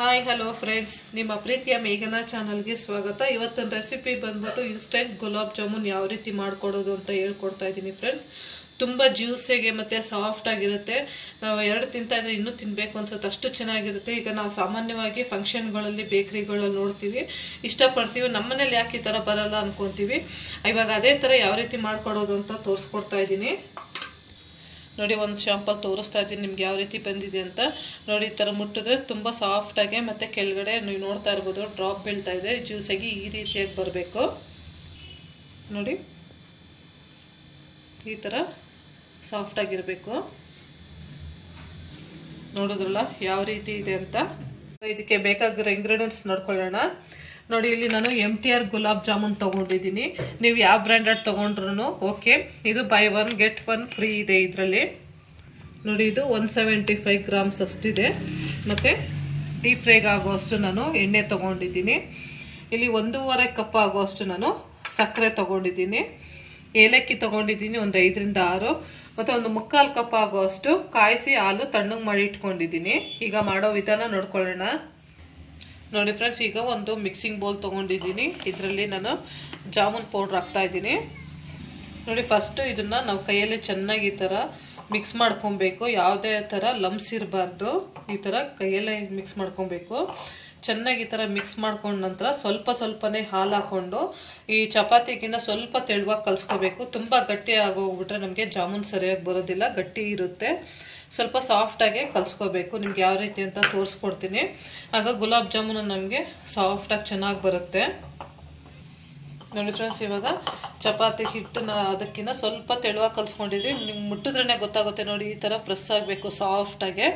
Hi hello friends ನಿಮ್ಮ ಪ್ರೀತಿಯ ಮೇಘನಾ ಚಾನಲ್ಗೆ ಸ್ವಾಗತ. ಇವತ್ತಿನ ರೆಸಿಪಿ ಬಂದ್ಬಿಟ್ಟು ಇನ್ಸ್ಟೆಂಟ್ ಗುಲಾಬ್ ಜಾಮೂನ್ ಯಾವ ರೀತಿ ಮಾಡ್ಕೊಡೋದು ಅಂತ ಹೇಳ್ಕೊಡ್ತಾ ಇದ್ದೀನಿ ಫ್ರೆಂಡ್ಸ್ ತುಂಬ ಜ್ಯೂಸಿಗೆ ಮತ್ತು ಸಾಫ್ಟ್ ಆಗಿರುತ್ತೆ. ನಾವು ಎರಡು ತಿಂತಾ ಇದ್ರೆ ಇನ್ನೂ ತಿನ್ನಬೇಕು ಅನ್ಸುತ್ತೆ. ಅಷ್ಟು ಚೆನ್ನಾಗಿರುತ್ತೆ. ಈಗ ನಾವು ಸಾಮಾನ್ಯವಾಗಿ ಫಂಕ್ಷನ್ಗಳಲ್ಲಿ ಬೇಕ್ರಿಗಳಲ್ಲಿ ನೋಡ್ತೀವಿ. ಇಷ್ಟಪಡ್ತೀವಿ. ನಮ್ಮನೇಲಿ ಯಾಕೆ ಈ ಥರ ಬರಲ್ಲ ಅಂದ್ಕೊತೀವಿ ಇವಾಗ ಅದೇ ಥರ ಯಾವ ರೀತಿ ಮಾಡಿಕೊಡೋದು ಅಂತ ತೋರಿಸ್ಕೊಡ್ತಾ ಇದ್ದೀನಿ. ನೋಡಿ, ಒಂದು ಶಾಂಪಲ್ ತೋರಿಸ್ತಾ ಇದ್ದೀನಿ. ನಿಮ್ಗೆ ಯಾವ ರೀತಿ ಬಂದಿದೆ ಅಂತ. ನೋಡಿ, ಈ ಥರ ಮುಟ್ಟಿದ್ರೆ ತುಂಬ ಸಾಫ್ಟಾಗಿ ಮತ್ತು ಕೆಳಗಡೆ ನೀವು ನೋಡ್ತಾ ಇರ್ಬೋದು ಡ್ರಾಪ್ ಬೀಳ್ತಾ ಇದೆ. ಜ್ಯೂಸಾಗಿ ಈ ರೀತಿಯಾಗಿ ಬರಬೇಕು. ನೋಡಿ, ಈ ಥರ ಸಾಫ್ಟಾಗಿರಬೇಕು ನೋಡಿದ್ರಲ್ಲ, ಯಾವ ರೀತಿ ಇದೆ ಅಂತ. ಇದಕ್ಕೆ ಬೇಕಾಗಿರೋ ಇಂಗ್ರೀಡಿಯೆಂಟ್ಸ್ ನೋಡ್ಕೊಳ್ಳೋಣ. ನೋಡಿ, ಇಲ್ಲಿ ನಾನು M T R gulab jamun ತೊಗೊಂಡಿದ್ದೀನಿ. ನೀವು ಯಾವ ಬ್ರ್ಯಾಂಡೆಡ್ ತೊಗೊಂಡ್ರು ಓಕೆ. ಇದು buy one get one free ಇದೆ ಇದರಲ್ಲಿ. ನೋಡಿ, ಇದು ಒನ್ ಸೆವೆಂಟಿ ಫೈವ್ ಗ್ರಾಮ್ಸ್ ಅಷ್ಟಿದೆ. ಮತ್ತು ಡೀಪ್ ಫ್ರೈಗೆ ಆಗೋಷ್ಟು ನಾನು ಎಣ್ಣೆ ತೊಗೊಂಡಿದ್ದೀನಿ. ಇಲ್ಲಿ ಒಂದೂವರೆ ಕಪ್ ಆಗೋಷ್ಟು ನಾನು ಸಕ್ಕರೆ ತೊಗೊಂಡಿದ್ದೀನಿ. ಏಲಕ್ಕಿ ತೊಗೊಂಡಿದ್ದೀನಿ, ಒಂದು ಐದರಿಂದ ಆರು. ಮತ್ತು ಒಂದು ಮುಕ್ಕಾಲು ಕಪ್ ಆಗೋಷ್ಟು ಕಾಯಿಸಿ ಹಾಲು ತಣ್ಣಗೆ ಮಾಡಿ ಇಟ್ಕೊಂಡಿದ್ದೀನಿ. ಈಗ ಮಾಡೋ ವಿಧಾನ ನೋಡ್ಕೊಳ್ಳೋಣ. ನೋಡಿ ಫ್ರೆಂಡ್ಸ್ ಈಗ ಒಂದು ಮಿಕ್ಸಿಂಗ್ ಬೌಲ್ ತೊಗೊಂಡಿದ್ದೀನಿ. ಇದರಲ್ಲಿ ನಾನು ಜಾಮೂನ್ ಪೌಡ್ರ್ ಹಾಕ್ತಾ ಇದ್ದೀನಿ. ನೋಡಿ ಫಸ್ಟು ಇದನ್ನು ನಾವು ಕೈಯಲ್ಲಿ ಚೆನ್ನಾಗಿ ಈ ಥರ ಮಿಕ್ಸ್ ಮಾಡ್ಕೊಬೇಕು. ಯಾವುದೇ ಥರ ಲಂಬ್ಸ್ ಇರಬಾರ್ದು. ಈ ಥರ ಕೈಯಲ್ಲೇ ಮಿಕ್ಸ್ ಮಾಡ್ಕೊಬೇಕು. ಚೆನ್ನಾಗಿ ಈ ಥರ ಮಿಕ್ಸ್ ಮಾಡ್ಕೊಂಡ ನಂತರ ಸ್ವಲ್ಪ ಸ್ವಲ್ಪನೇ ಹಾಲು ಹಾಕ್ಕೊಂಡು ಈ ಚಪಾತಿಗಿನ್ನ ಸ್ವಲ್ಪ ತೆಳುವಾಗಿ ಕಲಿಸ್ಕೋಬೇಕು. ತುಂಬ ಗಟ್ಟಿ ಆಗೋಗ್ಬಿಟ್ರೆ ನಮಗೆ ಜಾಮೂನ್ ಸರಿಯಾಗಿ ಬರೋದಿಲ್ಲ. ಗಟ್ಟಿ ಇರುತ್ತೆ. ಸ್ವಲ್ಪ ಸಾಫ್ಟಾಗೆ ಕಲಿಸ್ಕೋಬೇಕು. ನಿಮ್ಗೆ ಯಾವ ರೀತಿ ಅಂತ ತೋರಿಸ್ಕೊಡ್ತೀನಿ. ಆಗ ಗುಲಾಬ್ ಜಾಮೂನು ನಮಗೆ ಸಾಫ್ಟಾಗಿ ಚೆನ್ನಾಗಿ ಬರುತ್ತೆ. ನೋಡಿ ಫ್ರೆಂಡ್ಸ್ ಇವಾಗ ಚಪಾತಿ ಹಿಟ್ಟನ್ನ ಅದಕ್ಕಿಂತ ಸ್ವಲ್ಪ ತೆಳುವಾಗಿ ಕಲಿಸ್ಕೊಂಡಿದ್ವಿ. ನಿಮ್ಗೆ ಮುಟ್ಟಿದ್ರೇ ಗೊತ್ತಾಗುತ್ತೆ ನೋಡಿ, ಈ ಥರ ಪ್ರೆಸ್ ಆಗಬೇಕು ಸಾಫ್ಟಾಗೆ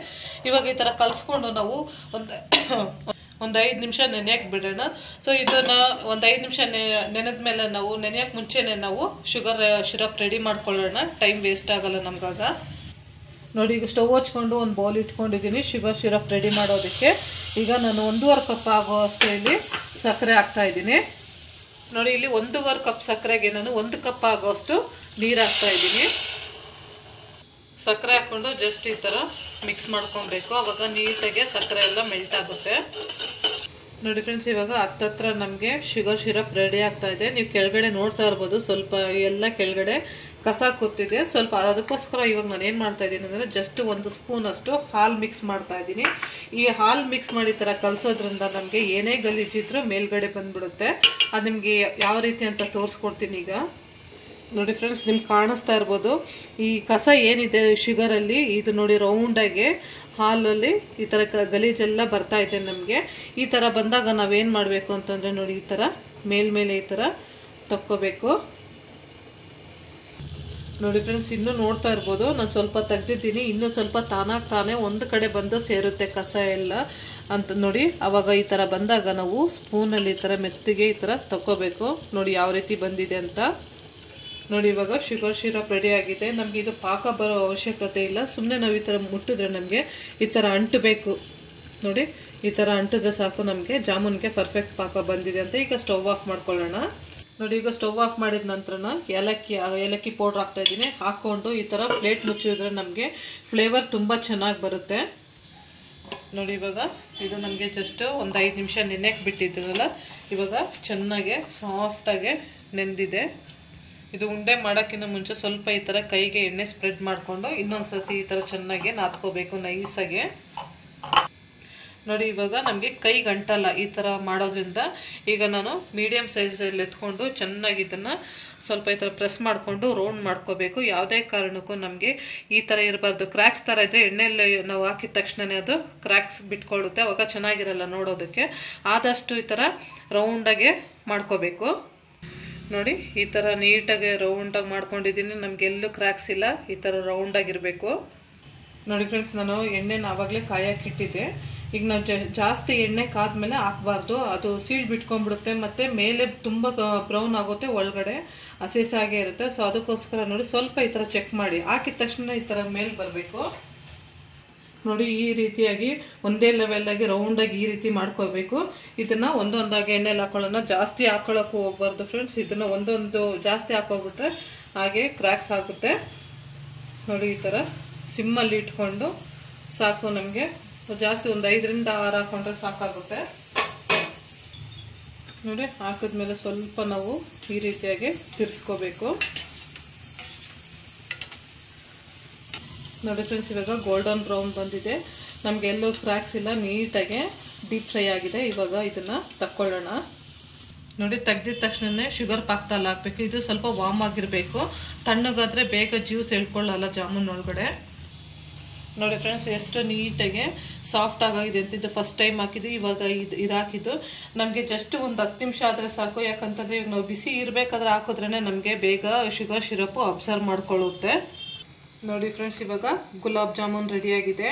ಇವಾಗ ಈ ಥರ ಕಲಿಸ್ಕೊಂಡು ನಾವು ಒಂದು ಒಂದು ಐದು ನಿಮಿಷ ನೆನೆಯಕ್ಕೆ ಬಿಡೋಣ. ಸೊ ಇದನ್ನು ಒಂದು ಐದು ನಿಮಿಷ ನೆನೆದ ಮೇಲೆ ನಾವು ನೆನೆಯೋಕ್ಕೆ ಮುಂಚೆನೇ ನಾವು ಶುಗರ್ ಶಿರಪ್ ರೆಡಿ ಮಾಡ್ಕೊಳ್ಳೋಣ. ಟೈಮ್ ವೇಸ್ಟ್ ಆಗಲ್ಲ ನಮಗಾಗ. ನೋಡಿ, ಈಗ ಸ್ಟವ್ ಹಚ್ಕೊಂಡು ಒಂದು ಬೌಲ್ ಇಟ್ಕೊಂಡಿದ್ದೀನಿ. ಶುಗರ್ ಶಿರಪ್ ರೆಡಿ ಮಾಡೋದಕ್ಕೆ. ಈಗ ನಾನು ಒಂದೂವರೆ ಕಪ್ ಆಗೋ ಇಲ್ಲಿ ಸಕ್ಕರೆ ಹಾಕ್ತಾ ಇದ್ದೀನಿ. ನೋಡಿ, ಇಲ್ಲಿ ಒಂದೂವರೆ ಕಪ್ ಸಕ್ಕರೆಗೆ ನಾನು ಒಂದು ಕಪ್ ಆಗೋಷ್ಟು ನೀರು ಹಾಕ್ತಾ ಇದ್ದೀನಿ. ಸಕ್ಕರೆ ಹಾಕ್ಕೊಂಡು ಜಸ್ಟ್ ಈ ಥರ ಮಿಕ್ಸ್ ಮಾಡ್ಕೊಬೇಕು. ಅವಾಗ ನೀಟಾಗಿ ಸಕ್ಕರೆ ಎಲ್ಲ ಮೆಲ್ಟ್ ಆಗುತ್ತೆ. ನೋಡಿ ಫ್ರೆಂಡ್ಸ್ ಇವಾಗ ಹತ್ತತ್ರ ನಮಗೆ ಶುಗರ್ ಶಿರಪ್ ರೆಡಿ ಆಗ್ತಾ ಇದೆ. ನೀವು ಕೆಳಗಡೆ ನೋಡ್ತಾ ಇರ್ಬೋದು. ಸ್ವಲ್ಪ ಎಲ್ಲ ಕೆಳಗಡೆ ಕಸ ಕೂತಿದೆ. ಸ್ವಲ್ಪ ಅದಕ್ಕೋಸ್ಕರ ಇವಾಗ ನಾನು ಏನು ಮಾಡ್ತಾ ಇದ್ದೀನಿ ಅಂದರೆ ಜಸ್ಟ್ ಒಂದು ಸ್ಪೂನ್ ಅಷ್ಟು ಹಾಲು ಮಿಕ್ಸ್ ಮಾಡ್ತಾ ಇದ್ದೀನಿ. ಈ ಹಾಲು ಮಿಕ್ಸ್ ಮಾಡಿ ಥರ ಕಲಸೋದ್ರಿಂದ ನಮಗೆ ಏನೇ ಗಲೀಜಿದ್ರೂ ಮೇಲ್ಗಡೆ ಬಂದ್ಬಿಡುತ್ತೆ. ಅದು ನಿಮಗೆ ಯಾವ ರೀತಿ ಅಂತ ತೋರಿಸ್ಕೊಡ್ತೀನಿ ಈಗ. ನೋಡಿ ಫ್ರೆಂಡ್ಸ್ ನಿಮ್ಗೆ ಕಾಣಿಸ್ತಾ ಇರ್ಬೋದು. ಈ ಕಸ ಏನಿದೆ ಶುಗರಲ್ಲಿ ಇದು ನೋಡಿ ರೌಂಡಾಗಿ ಹಾಲಲ್ಲಿ ಈ ಥರ ಕ ಗಲೀಜೆಲ್ಲ ಬರ್ತಾ ಇದೆ ನಮಗೆ. ಈ ಥರ ಬಂದಾಗ ನಾವೇನು ಮಾಡಬೇಕು ಅಂತಂದರೆ ನೋಡಿ ಈ ಥರ ಮೇಲ್ಮೇಲೆ ಈ ಥರ ತಕ್ಕೋಬೇಕು. ನೋಡಿ ಫ್ರೆಂಡ್ಸ್ ಇನ್ನೂ ನೋಡ್ತಾ ಇರ್ಬೋದು. ನಾನು ಸ್ವಲ್ಪ ತೆಗ್ದಿದ್ದೀನಿ. ಇನ್ನೂ ಸ್ವಲ್ಪ ತಾನಾಗಿ ತಾನೇ ಒಂದು ಕಡೆ ಬಂದು ಸೇರುತ್ತೆ ಕಸ ಎಲ್ಲ. ಅಂತ ನೋಡಿ ಆವಾಗ ಈ ಥರ ಬಂದಾಗ ನಾವು ಸ್ಪೂನಲ್ಲಿ ಈ ಥರ ಮೆತ್ತಿಗೆ ಈ ಥರ ತಗೋಬೇಕು ನೋಡಿ ಯಾವ ರೀತಿ ಬಂದಿದೆ ಅಂತ. ನೋಡಿ ಇವಾಗ ಶುಗರ್ ಶಿರಪ್ ರೆಡಿ ಆಗಿದೆ. ನಮಗೆ ಇದು ಪಾಕ ಬರೋ ಅವಶ್ಯಕತೆ ಇಲ್ಲ. ಸುಮ್ಮನೆ ನಾವು ಈ ಥರ ಮುಟ್ಟಿದ್ರೆ ನಮಗೆ ಈ ಥರ ಅಂಟಬೇಕು. ನೋಡಿ, ಈ ಥರ ಅಂಟಿದ್ರೆ ಸಾಕು ನಮಗೆ. ಜಾಮೂನ್ಗೆ ಪರ್ಫೆಕ್ಟ್ ಪಾಕ ಬಂದಿದೆ ಅಂತ. ಈಗ ಸ್ಟವ್ ಆಫ್ ಮಾಡ್ಕೊಳ್ಳೋಣ. ನೋಡಿ, ಈಗ ಸ್ಟವ್ ಆಫ್ ಮಾಡಿದ ನಂತರನ ಏಲಕ್ಕಿ ಏಲಕ್ಕಿ ಪೌಡ್ರ್ ಹಾಕ್ತಾ ಇದ್ದೀನಿ. ಹಾಕ್ಕೊಂಡು ಈ ಥರ ಪ್ಲೇಟ್ ಮುಚ್ಚಿದ್ರೆ ನಮಗೆ ಫ್ಲೇವರ್ ತುಂಬ ಚೆನ್ನಾಗಿ ಬರುತ್ತೆ. ನೋಡಿ, ಇವಾಗ ಇದು ನಮಗೆ ಜಸ್ಟ್ ಒಂದು ಐದು ನಿಮಿಷ ನೆನೆಯಕ್ಕೆ ಬಿಟ್ಟಿದ್ದೀರಲ್ಲ ಇವಾಗ ಚೆನ್ನಾಗೆ ಸಾಫ್ಟಾಗೆ ನೆಂದಿದೆ. ಇದು ಉಂಡೆ ಮಾಡೋಕ್ಕಿಂತ ಮುಂಚೆ ಸ್ವಲ್ಪ ಈ ಥರ ಕೈಗೆ ಎಣ್ಣೆ ಸ್ಪ್ರೆಡ್ ಮಾಡಿಕೊಂಡು ಇನ್ನೊಂದು ಸರ್ತಿ ಈ ಥರ ಚೆನ್ನಾಗಿ ನಾದ್ಕೋಬೇಕು ನೈಸಾಗೆ ನೋಡಿ, ಇವಾಗ ನಮಗೆ ಕೈ ಗಂಟಲ್ಲ ಈ ಥರ ಮಾಡೋದ್ರಿಂದ ಈಗ ನಾನು ಮೀಡಿಯಮ್ ಸೈಜಲ್ಲಿ ಎತ್ಕೊಂಡು ಚೆನ್ನಾಗಿ ಇದನ್ನು ಸ್ವಲ್ಪ ಈ ಥರ ಪ್ರೆಸ್ ಮಾಡಿಕೊಂಡು ರೌಂಡ್ ಮಾಡ್ಕೋಬೇಕು. ಯಾವುದೇ ಕಾರಣಕ್ಕೂ ನಮಗೆ ಈ ಥರ ಇರಬಾರ್ದು. ಕ್ರ್ಯಾಕ್ಸ್ ಥರ ಇದ್ದರೆ ಎಣ್ಣೆಯಲ್ಲಿ ನಾವು ಹಾಕಿದ ತಕ್ಷಣವೇ ಅದು ಕ್ರ್ಯಾಕ್ಸ್ ಬಿಟ್ಕೊಳ್ಳುತ್ತೆ ಅವಾಗ ಚೆನ್ನಾಗಿರಲ್ಲ ನೋಡೋದಕ್ಕೆ. ಆದಷ್ಟು ಈ ಥರ ರೌಂಡಾಗೆ ಮಾಡ್ಕೋಬೇಕು. ನೋಡಿ, ಈ ಥರ ನೀಟಾಗಿ ರೌಂಡಾಗಿ ಮಾಡ್ಕೊಂಡಿದ್ದೀನಿ. ನಮಗೆಲ್ಲೂ ಕ್ರ್ಯಾಕ್ಸ್ ಇಲ್ಲ. ಈ ಥರ ರೌಂಡಾಗಿರಬೇಕು ನೋಡಿ ಫ್ರೆಂಡ್ಸ್ ನಾನು ಎಣ್ಣೆನ ಆವಾಗಲೇ ಕಾಯಕ್ಕೆ ಇಟ್ಟಿದ್ದೆ. ಈಗ ನಾವು ಜಾಸ್ತಿ ಎಣ್ಣೆ ಕಾದ್ಮೇಲೆ ಹಾಕಬಾರ್ದು. ಅದು ಸೀಡ್ ಬಿಟ್ಕೊಂಡ್ಬಿಡುತ್ತೆ. ಮತ್ತು ಮೇಲೆ ತುಂಬ ಬ್ರೌನ್ ಆಗುತ್ತೆ ಒಳಗಡೆ. ಹಸಿಸಾಗೇ ಇರುತ್ತೆ. ಸೊ ಅದಕ್ಕೋಸ್ಕರ ನೋಡಿ ಸ್ವಲ್ಪ ಈ ಥರ ಚೆಕ್ ಮಾಡಿ. ಹಾಕಿದ ತಕ್ಷಣ ಈ ಥರ ಮೇಲೆ ಬರಬೇಕು. ನೋಡಿ ಈ ರೀತಿಯಾಗಿ ಒಂದೇ ಲೆವೆಲ್ಲಾಗಿ ರೌಂಡಾಗಿ ಈ ರೀತಿ ಮಾಡ್ಕೋಬೇಕು ಇದನ್ನು ಒಂದೊಂದಾಗಿ ಎಣ್ಣೆಲಿ ಹಾಕೊಳ್ಳೋಣ. ಜಾಸ್ತಿ ಹಾಕೊಳ್ಳೋಕ್ಕೂ ಹೋಗ್ಬಾರ್ದು ಫ್ರೆಂಡ್ಸ್ ಇದನ್ನು ಒಂದೊಂದು ಜಾಸ್ತಿ ಹಾಕೋಬಿಟ್ರೆ ಹಾಗೆ ಕ್ರ್ಯಾಕ್ಸ್ ಆಗುತ್ತೆ. ನೋಡಿ ಈ ಥರ ಸಿಮ್ಮಲ್ಲಿ ಇಟ್ಕೊಂಡು ಸಾಕು ನಮಗೆ. ಜಾಸ್ತಿ ಒಂದು ಐದರಿಂದ ಆರು ಹಾಕೊಂಡ್ರೆ ಸಾಕಾಗುತ್ತೆ. ನೋಡಿ, ಹಾಕಿದ್ಮೇಲೆ ಸ್ವಲ್ಪ ನಾವು ಈ ರೀತಿಯಾಗಿ ತಿರ್ಸ್ಕೋಬೇಕು. ನೋಡಿ ಫ್ರೆಂಡ್ಸ್, ಇವಾಗ ಗೋಲ್ಡನ್ ಬ್ರೌನ್ ಬಂದಿದೆ. ನಮಗೆ ಎಲ್ಲೂ ಕ್ರ್ಯಾಕ್ಸ್ ಇಲ್ಲ, ನೀಟಾಗಿ ಡೀಪ್ ಫ್ರೈ ಆಗಿದೆ. ಇವಾಗ ಇದನ್ನು ತಕ್ಕೊಳ್ಳೋಣ. ನೋಡಿ, ತೆಗ್ದಿದ ತಕ್ಷಣನೇ ಶುಗರ್ ಪಾಕ್ದಲ್ಲಿ ಹಾಕ್ಬೇಕು ಇದು ಸ್ವಲ್ಪ ವಾಮ್ ಆಗಿರಬೇಕು. ತಣ್ಣಗಾದರೆ ಬೇಗ ಜ್ಯೂಸ್ ಎಳ್ಕೊಳ್ಳಲ್ಲ ಜಾಮೂನ್ ಒಳಗಡೆ. ನೋಡಿ ಫ್ರೆಂಡ್ಸ್ ಎಷ್ಟು ನೀಟಾಗಿ ಸಾಫ್ಟ್ ಆಗಿದೆ ಅಂತ ಇದು ಫಸ್ಟ್ ಟೈಮ್ ಹಾಕಿದ್ದು, ಇವಾಗ ಇದು ಇದಾಕಿದ್ದು. ನಮಗೆ ಜಸ್ಟ್ ಒಂದು ಹತ್ತು ನಿಮಿಷ ಆದರೆ ಸಾಕು. ಯಾಕಂತಂದರೆ ಇವಾಗ ನಾವು ಬಿಸಿ ಇರಬೇಕಾದ್ರೆ ಹಾಕಿದ್ರೇ ನಮಗೆ ಬೇಗ ಶುಗರ್ ಶಿರಪ್ಪು ಅಬ್ಸರ್ವ್ ಮಾಡ್ಕೊಳ್ಳುತ್ತೆ. ನೋಡಿ ಫ್ರೆಂಡ್ಸ್ ಇವಾಗ ಗುಲಾಬ್ ಜಾಮೂನ್ ರೆಡಿಯಾಗಿದೆ